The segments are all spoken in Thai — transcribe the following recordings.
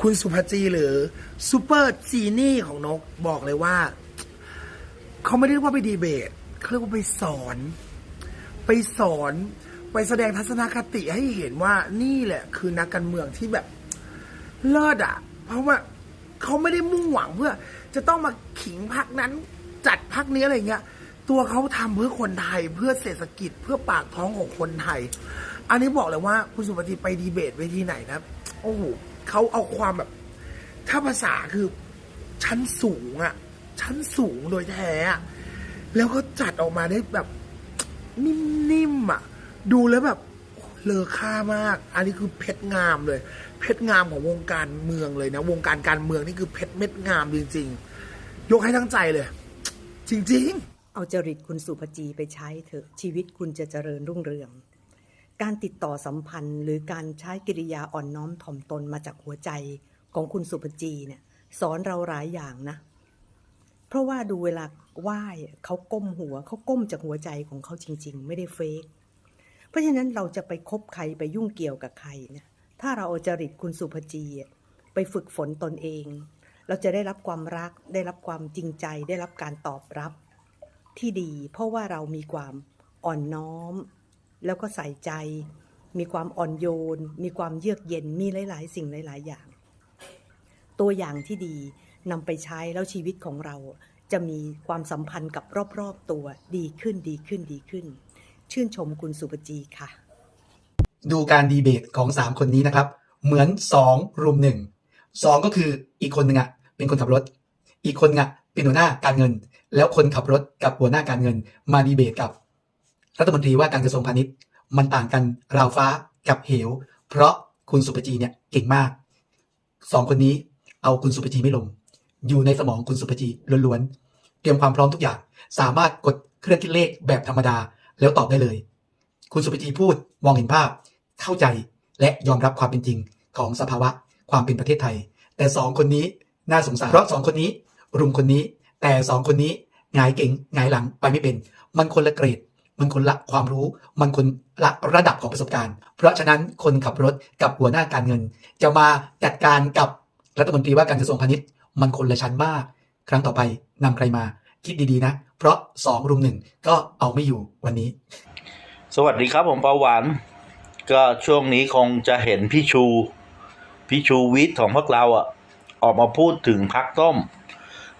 คุณสุภจีหรือซูเปอร์จีนี่ของนกบอกเลยว่า เขาไม่ได้เรียกว่าไปดีเบตเขาเรียกว่าไปสอน ไปสอนไปแสดงทัศนคติให้เห็นว่านี่แหละ คือนักการเมืองที่แบบเลิศอะ เพราะว่าเขาไม่ได้มุ่งหวังเพื่อ จะต้องมาขิงพักนั้น จัดพักนี้อะไรเงี้ย ตัวเขาทำเพื่อคนไทยเพื่อเศรษฐกิจเพื่อปากท้องของคนไทย อันนี้บอกเลยว่า คุณสุปฏิไปดีเบตเวทีไหนนะ โอ้โห เขาเอาความแบบ ถ้าภาษาคือชั้นสูงอะชั้นสูงโดยแท้อะแล้วก็จัดออกมาได้แบบ นิ่มๆอะดูแล้วแบบเลอค่ามาก อันนี้คือเพชรงามเลย เพชรงามของวงการเมืองเลยนะ วงการการเมืองนี่คือเพชรเม็ดงามจริง ๆ ยกให้ทั้งใจเลย จริง ๆ เอาจริตคุณสุภจีไปใช้เถอะชีวิตคุณจะเจริญรุ่งเรือง การติดต่อสัมพันธ์หรือการใช้กิริยาอ่อนน้อมถ่อมตนมาจากหัวใจของคุณสุภจีเนี่ยสอนเราหลายอย่างนะ เพราะว่าดูเวลาไหว้เขาก้มหัวเขาก้มจากหัวใจของเขาจริง ๆ ไม่ได้เฟกเพราะฉะนั้นเราจะไปคบใครไปยุ่งเกี่ยวกับใครเนี่ยถ้าเราเอาจริตคุณสุภจีไปฝึกฝนตนเอง เราจะได้รับความรัก ได้รับความจริงใจ ได้รับการตอบรับที่ดี เพราะว่าเรามีความอ่อนน้อม แล้วก็ใส่ใจ มีความอ่อนโยน มีความเยือกเย็นมีหลาย ๆ สิ่งหลาย ๆ อย่าง ตัวอย่างที่ดีนำไปใช้แล้วชีวิตของเราจะมีความสัมพันธ์กับรอบ ๆ ตัวดีขึ้นดีขึ้นดีขึ้น ชื่นชมคุณสุปจีค่ะ ดูการดีเบตของ 3 คนนี้นะครับ เหมือน 2 รุมหนึ่งสองก็คืออีกคนหนึ่งอะเป็นคนขับรถ อีกคนอะเป็นหัวหน้าการเงิน แล้วคนขับรถกับหัวหน้าการเงินมาดีเบตกับ รัฐมนตรีว่าการกระทรวงพาณิชย์ มันต่างกันราวฟ้ากับเหว เพราะคุณสุปจีเนี่ยเก่งมากสองคนนี้เอาคุณสุปจีไม่ลง อยู่ในสมองคุณสุปจีล้วนๆเตรียมความพร้อมทุกอย่าง สามารถกดเครื่องคิดเลขแบบธรรมดาแล้วตอบได้เลย คุณสุปจีพูดมองเห็นภาพ เข้าใจและยอมรับความเป็นจริงของสภาวะความเป็นประเทศไทย แต่สองคนนี้น่าสงสารเพราะสองคนนี้ รุมคนนี้ แต่สองคนนี้หงายเก่งหงายหลังไปไม่เป็น มันคนละเกรด มันคนละความรู้ มันคนละระดับของประสบการณ์ เพราะฉะนั้นคนขับรถกับหัวหน้าการเงิน จะมาจัดการกับรัฐมนตรีว่าการกระทรวงพาณิชย์ มันคนละชั้นมาก ครั้งต่อไปนำใครมา คิดดีๆนะ เพราะสองรุมหนึ่งก็เอาไม่อยู่วันนี้ สวัสดีครับผมปาหวานก็ช่วงนี้คงจะเห็นพี่ชูพี่ชูวิทย์ของพวกเราอะ ออกมาพูดถึงพักส้ม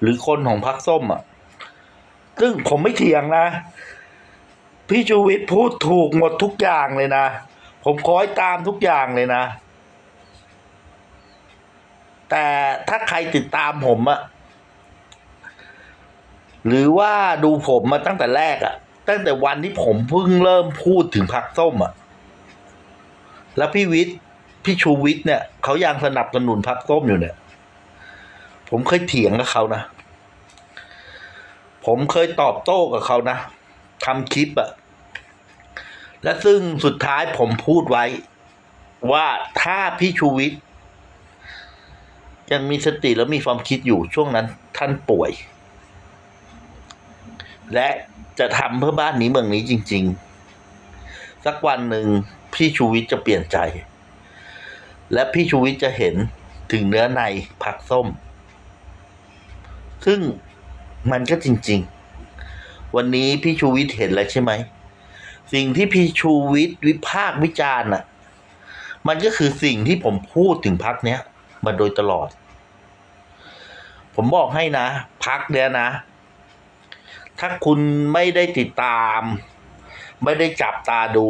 หรือคนของพักส้มอะซึ่งผมไม่เถียงนะ พี่ชูวิทย์พูดถูกหมดทุกอย่างเลยนะ ผมคอยตามทุกอย่างเลยนะ แต่ถ้าใครติดตามผมอะหรือว่าดูผมมาตั้งแต่แรกอะตั้งแต่วันที่ผมเพิ่งเริ่มพูดถึงพักส้มอะแล้วพี่วิทย์พี่ชูวิทย์เนี่ยเขายังสนับสนุนพักส้มอยู่เนี่ย ผมเคยเถียงกับเขานะ ผมเคยตอบโต้กับเขานะ ทำคลิปอะและซึ่งสุดท้ายผมพูดไว้ ว่าถ้าพี่ชูวิทย์ยังมีสติและมีความคิดอยู่ช่วงนั้นท่านป่วย และจะทำเพื่อบ้านนี้เมืองนี้จริง ๆ สักวันหนึ่งพี่ชูวิทย์จะเปลี่ยนใจ และพี่ชูวิทย์จะเห็นถึงเนื้อในผักส้ม ซึ่งมันก็จริง ๆ วันนี้พี่ชูวิทย์เห็นแล้วใช่ไหม สิ่งที่พี่ชูวิทย์วิพากษ์วิจารณ์น่ะ มันก็คือสิ่งที่ผมพูดถึงพักเนี้ยมาโดยตลอด ผมบอกให้นะ พักเนี้ยนะ ถ้าคุณไม่ได้ติดตาม ไม่ได้จับตาดู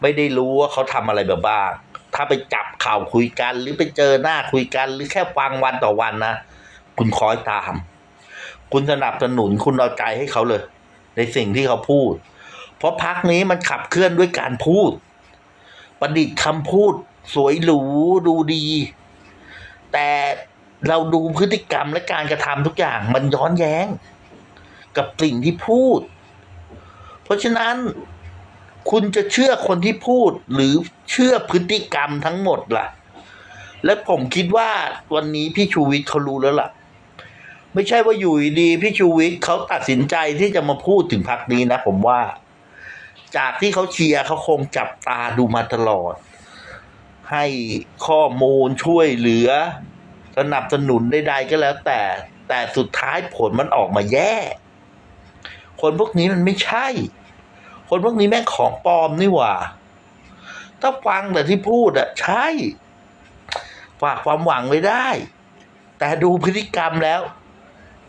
ไม่ได้รู้ว่าเขาทำอะไรแบบบ้าง ถ้าไปจับข่าวคุยกัน หรือไปเจอหน้าคุยกัน หรือแค่ฟังวันต่อวันนะ คุณคอยตาม คุณสนับสนุนคุณเอาใจให้เขาเลย ในสิ่งที่เขาพูด เพราะพักนี้มันขับเคลื่อนด้วยการพูด ประดิษฐ์คำพูด สวยหรูดูดี แต่เราดูพฤติกรรมและการกระทำทุกอย่างมันย้อนแย้ง กับสิ่งที่พูด เพราะฉะนั้นคุณจะเชื่อคนที่พูดหรือเชื่อพฤติกรรมทั้งหมดล่ะ และผมคิดว่าวันนี้พี่ชูวิทย์เขารู้แล้วล่ะ ไม่ใช่ว่าอยู่ดีพี่ชูวิทย์เขาตัดสินใจที่จะมาพูดถึงพรรคนี้นะผมว่า จากที่เขาเชียร์เขาคงจับตาดูมาตลอด ให้ข้อมูลช่วยเหลือ สนับสนุนใดๆก็แล้วแต่ แต่สุดท้ายผลมันออกมาแย่ คนพวกนี้มันไม่ใช่ คนพวกนี้แม่งของปลอมนี่หว่า ถ้าฟังแต่ที่พูดอะใช่ ฝากความหวังไว้ได้ แต่ดูพฤติกรรมแล้ว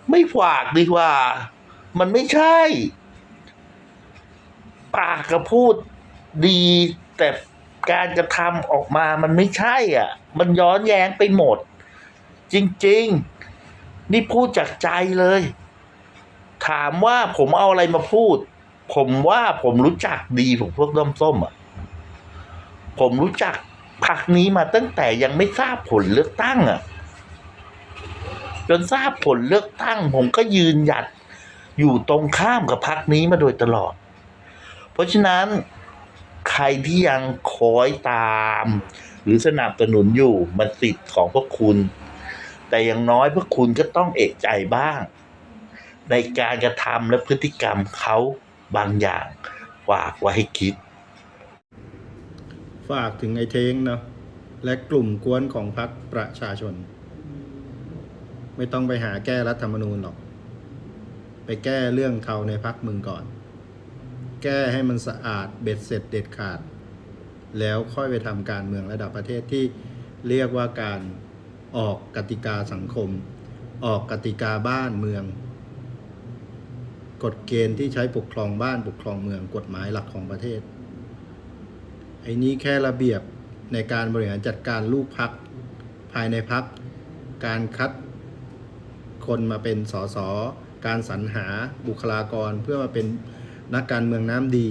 ไม่ฝากดีกว่า มันไม่ใช่ ปากก็พูดดี แต่การกระทำออกมามันไม่ใช่ อะ มันย้อนแย้งไปหมด จริง ๆ นี่พูดจากใจเลย ถามว่าผมเอาอะไรมาพูด ผมว่าผมรู้จักดีของพวกด้อมส้มอะ ผมรู้จักพรรคนี้มาตั้งแต่ยังไม่ทราบผลเลือกตั้งอะ จนทราบผลเลือกตั้ง ผมก็ยืนหยัดอยู่ตรงข้ามกับพรรคนี้มาโดยตลอด เพราะฉะนั้นใครที่ยังคอยตาม หรือสนับสนุนอยู่มันสิทธิ์ของพวกคุณ แต่อย่างน้อยพวกคุณก็ต้องเอกใจบ้าง ในการกระทำและพฤติกรรมเขาบางอย่างฝากไว้ให้คิด ฝากถึงไอ้เท้งเนาะและกลุ่มกวนของพรรคประชาชน ไม่ต้องไปหาแก้รัฐธรรมนูญหรอก ไปแก้เรื่องเทาในพรรคมึงก่อน แก้ให้มันสะอาดเบ็ดเสร็จเด็ดขาด แล้วค่อยไปทำการเมืองระดับประเทศที่เรียกว่าการออกกติกาสังคม ออกกติกาบ้านเมือง กฎเกณฑ์ที่ใช้ปกครองบ้านปกครองเมืองกฎหมายหลักของประเทศไอ้นี้แค่ระเบียบในการบริหารจัดการลูกพักภายในพักการคัด คนมาเป็นสสการสรรหาบุคลากรเพื่อมาเป็นนักการเมืองน้ำดี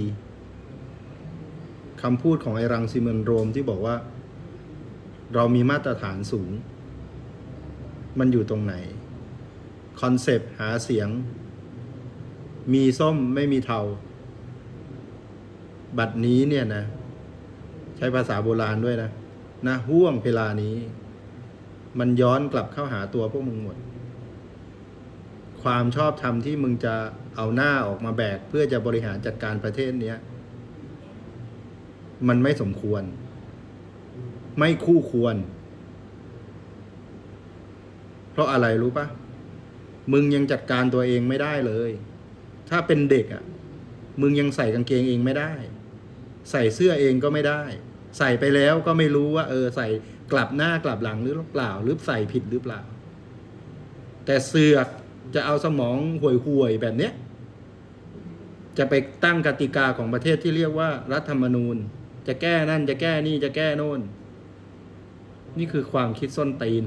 คำพูดของไอรังซิเมนโรมที่บอกว่า เรามีมาตรฐานสูง มันอยู่ตรงไหน คอนเซปต์หาเสียง มีส้มไม่มีเทา บัดนี้เนี่ยนะ ใช้ภาษาโบราณด้วยนะนะห่วงเวลานี้ มันย้อนกลับเข้าหาตัวพวกมึงหมด ความชอบธรรมที่มึงจะเอาหน้าออกมาแบก เพื่อจะบริหารจัดการประเทศเนี้ย มันไม่สมควร ไม่คู่ควร เพราะอะไรรู้ปะมึงยังจัดการตัวเองไม่ได้เลย ถ้าเป็นเด็กอะ่ะ มึงยังใส่กางเกงเองไม่ได้ ใส่เสื้อเองก็ไม่ได้ ใส่ไปแล้วก็ไม่รู้ว่า เออ ใส่กลับหน้ากลับหลังหรือเปล่า หรือใส่ผิดหรือเปล่า แต่เสือก จะเอาสมองห่วยๆแบบเนี้ยจะไปตั้งกติกาของประเทศที่เรียกว่ารัฐธรรมนูญ จะแก้นั่นจะแก้นี่จะแก้โน่น นี่คือความคิดส้นตีน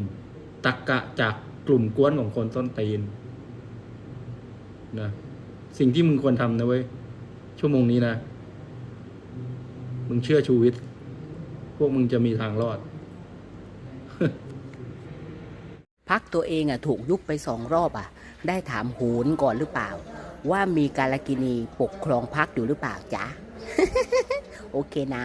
ตักกะจากกลุ่มกวนของคนส้นตีนนะสิ่งที่มึงควรทำนะเว้ย ชั่วโมงนี้นะ มึงเชื่อชูวิทย์พวกมึงจะมีทางรอด พักตัวเองอะ ถูกยุบไปสองรอบอะ ได้ถามโหนก่อนหรือเปล่า ว่ามีการกินีปกครองพักอยู่หรือเปล่าจ๊ะ โอเคนะ